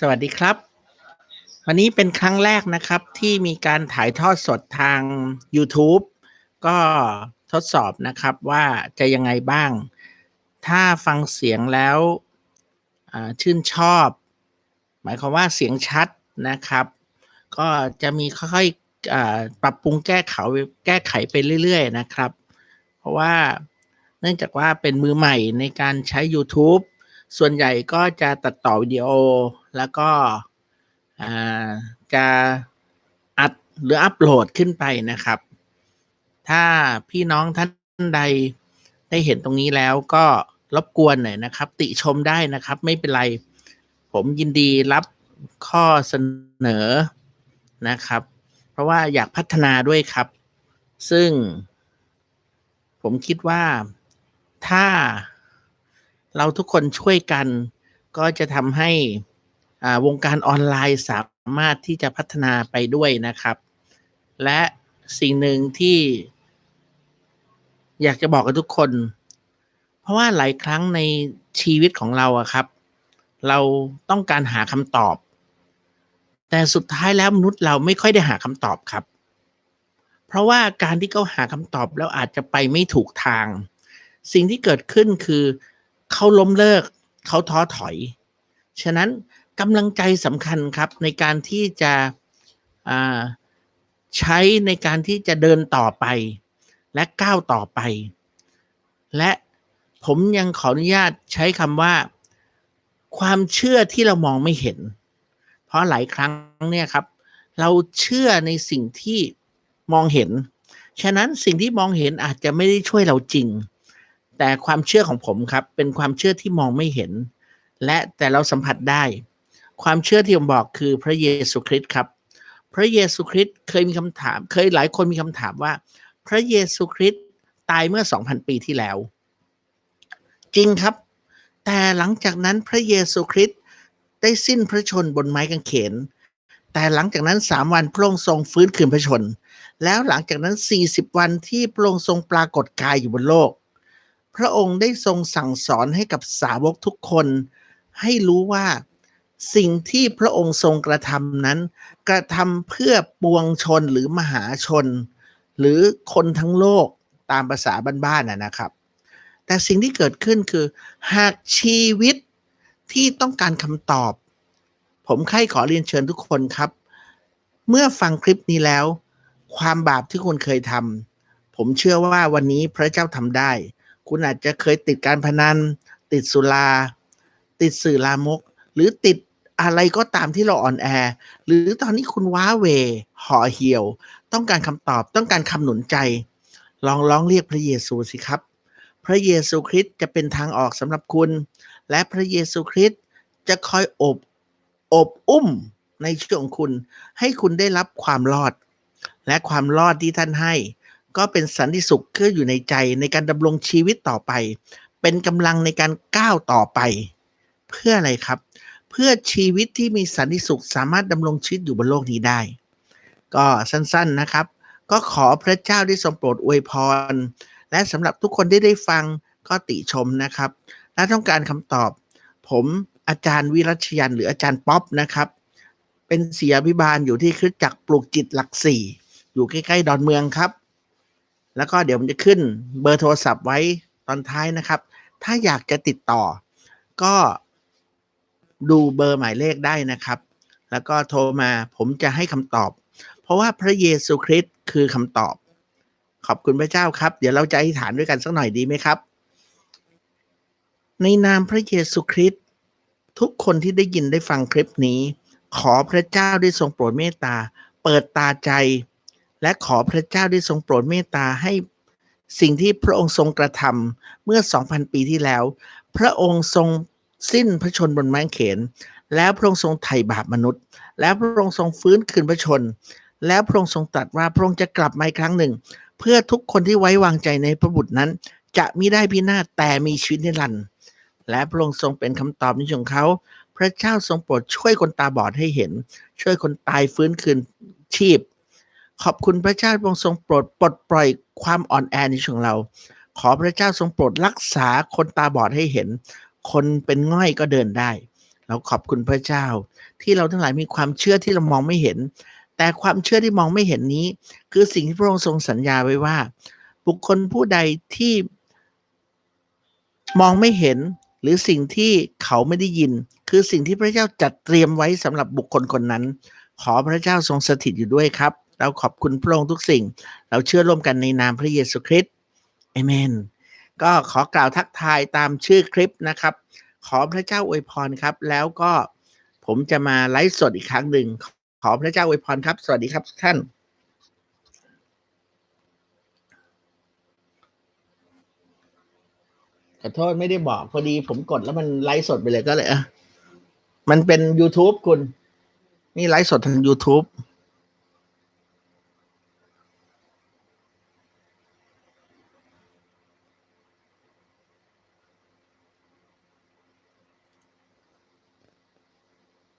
สวัสดีครับ วันนี้เป็นครั้งแรกนะครับที่มีการถ่ายทอดสดทาง YouTube ก็ทดสอบนะครับว่าจะยังไงบ้าง ถ้าฟังเสียงแล้วชื่นชอบ หมายความว่าเสียงชัดนะครับ ก็จะมีค่อยๆปรับปรุงแก้ไขแก้ไขไปเรื่อยๆนะครับ เพราะว่าเนื่องจากว่าเป็นมือใหม่ในการใช้ YouTube ส่วนใหญ่ก็จะตัดต่อวิดีโอ แล้วก็จะอัดหรืออัปโหลดขึ้นไปนะครับ ถ้าพี่น้องท่านใดได้เห็นตรงนี้แล้วก็รบกวนหน่อยนะครับ ติชมได้นะครับ ไม่เป็นไร ผมยินดีรับข้อเสนอนะครับ เพราะว่าอยากพัฒนาด้วยครับ ซึ่งผมคิดว่าถ้าเราทุกคนช่วยกันก็จะทำให้ วงการออนไลน์สามารถที่จะพัฒนาไปด้วยนะครับ และสิ่งหนึ่งที่ อยากจะบอกกับทุกคน เพราะว่าหลายครั้งในชีวิตของเราอะครับ เราต้องการหาคำตอบ แต่สุดท้ายแล้วมนุษย์เราไม่ค่อยได้หาคำตอบครับ เพราะว่าการที่เขาหาคำตอบแล้วอาจจะไปไม่ถูกทาง สิ่งที่เกิดขึ้นคือเขาล้มเลิกเขาท้อถอย ฉะนั้น กำลังใจสำคัญครับในการที่จะใช้ในการที่จะเดินต่อไป และก้าวต่อไป และผมยังขออนุญาตใช้คำว่า ความเชื่อที่เรามองไม่เห็น เพราะหลายครั้งเนี่ยครับ เราเชื่อในสิ่งที่มองเห็น ฉะนั้นสิ่งที่มองเห็นอาจจะไม่ได้ช่วยเราจริง แต่ความเชื่อของผมครับ เป็นความเชื่อที่มองไม่เห็น และแต่เราสัมผัสได้ ความเชื่อที่ผมบอกคือพระเยซูคริสต์ครับ พระเยซูคริสต์เคยมีคำถาม เคยหลายคนมีคำถามว่า พระเยซูคริสต์ตายเมื่อ2,000ปีที่แล้ว จริงครับ แต่หลังจากนั้นพระเยซูคริสต์ได้สิ้นพระชนบนไม้กางเขน แต่หลังจากนั้น3วันพระองค์ทรงฟื้นคืนพระชน แล้วหลังจากนั้น 40 วันที่พระองค์ทรงปรากฏกายอยู่บนโลก พระองค์ได้ทรงสั่งสอนให้กับสาวกทุกคน ให้รู้ว่า สิ่งที่พระองค์ทรงกระทำนั้น กระทำเพื่อปวงชนหรือมหาชน หรือคนทั้งโลกตามภาษาบ้านๆนะครับ แต่สิ่งที่เกิดขึ้นคือ หากชีวิตที่ต้องการคำตอบ ผมใคร่ขอเรียนเชิญทุกคนครับ เมื่อฟังคลิปนี้แล้ว ความบาปที่คุณเคยทำผมเชื่อว่าวันนี้พระเจ้าทำได้ คุณอาจจะเคยติดการพนัน ติดสุรา ติดสื่อลามก หรือติด อะไรก็ตามที่เราอ่อนแอหรือตอนนี้คุณว้าเวห่อเหี่ยว ต้องการคำตอบต้องการคำหนุนใจ ลองร้องเรียกพระเยซูสิครับ พระเยซูคริสต์จะเป็นทางออกสำหรับคุณ และพระเยซูคริสต์จะคอยอบอบอุ้มในชีวิตของคุณ ให้คุณได้รับความรอด และความรอดที่ท่านให้ ก็เป็นสันติสุขที่อยู่ในใจในการดำรงชีวิตต่อไป เป็นกำลังในการก้าวต่อไป เพื่ออะไรครับ เพื่อชีวิตที่มีสันติสุขสามารถดำรงชีวิตอยู่บนโลกนี้ได้ ก็สั้นๆนะครับ ก็ขอพระเจ้าได้ทรงโปรดอวยพร และสำหรับทุกคนที่ได้ฟังก็ติชมนะครับและต้องการคำตอบ ผมอาจารย์วิรัชยันหรืออาจารย์ป๊อปนะครับ เป็นเสียพิบาลอยู่ที่คริสตจักรปลูกจิตหลักสี่อยู่ใกล้ๆ ดอนเมืองครับ แล้วก็เดี๋ยวผมจะขึ้นเบอร์โทรศัพท์ไว้ตอนท้ายนะครับ ถ้าอยากจะติดต่อ ก็ ดูเบอร์หมายเลขได้นะครับ แล้วก็โทรมาผมจะให้คำตอบ เพราะว่าพระเยซูคริสต์คือคำตอบ ขอบคุณพระเจ้าครับ เดี๋ยวเราจะอธิษฐานด้วยกันสักหน่อยดีไหมครับ ในนามพระเยซูคริสต์ทุกคนที่ได้ยินได้ฟังคลิปนี้ ขอพระเจ้าได้ทรงโปรดเมตตา เปิดตาใจ และขอพระเจ้าได้ทรงโปรดเมตตาให้สิ่งที่พระองค์ทรงกระทำเมื่อ 2,000 ปีที่แล้ว พระองค์ทรง สิ้นพระชนบนไม้กางเขน แล้วพระองค์ทรงไถ่บาปมนุษย์ แล้วพระองค์ทรงฟื้นคืนพระชน แล้วพระองค์ทรงตรัสว่าพระองค์จะกลับมาอีกครั้งหนึ่ง เพื่อทุกคนที่ไว้วางใจในพระบุตรนั้น จะมิได้พินาศแต่มีชีวิตนิรันดร์และพระองค์ทรงเป็นคำตอบในชีวิตของเขา พระเจ้าทรงโปรดช่วยคนตาบอดให้เห็น ช่วยคนตายฟื้นคืนชีพ ขอบคุณพระเจ้าพระองค์ทรงโปรดปลดปล่อยความอ่อนแอในชีวิตของเรา ขอพระเจ้าทรงโปรดรักษาคนตาบอดให้เห็น คนเป็นง่อยก็เดินได้ เราขอบคุณพระเจ้า ที่เราทั้งหลายมีความเชื่อที่เรามองไม่เห็น แต่ความเชื่อที่มองไม่เห็นนี้ คือสิ่งที่พระองค์ทรงสัญญาไว้ว่า บุคคลผู้ใดที่มองไม่เห็นหรือสิ่งที่เขาไม่ได้ยิน คือสิ่งที่พระเจ้าจัดเตรียมไว้สำหรับบุคคลคนนั้น ขอพระเจ้าทรงสถิตอยู่ด้วยครับ เราขอบคุณพระองค์ทุกสิ่ง เราเชื่อร่วมกันในนามพระเยซูคริสต์เอเมน ก็ขอกล่าวทักทายตามชื่อคลิปนะครับ ขอพระเจ้าอวยพรครับ แล้วก็ผมจะมาไลฟ์สดอีกครั้งหนึ่งขอพระเจ้าอวยพรครับ สวัสดีครับท่านขอโทษไม่ได้บอกพอดีผมกดแล้วมันไลฟ์สดไปเลยก็เลยอะมันเป็น YouTube คุณ นี่ไลฟ์สดทาง YouTube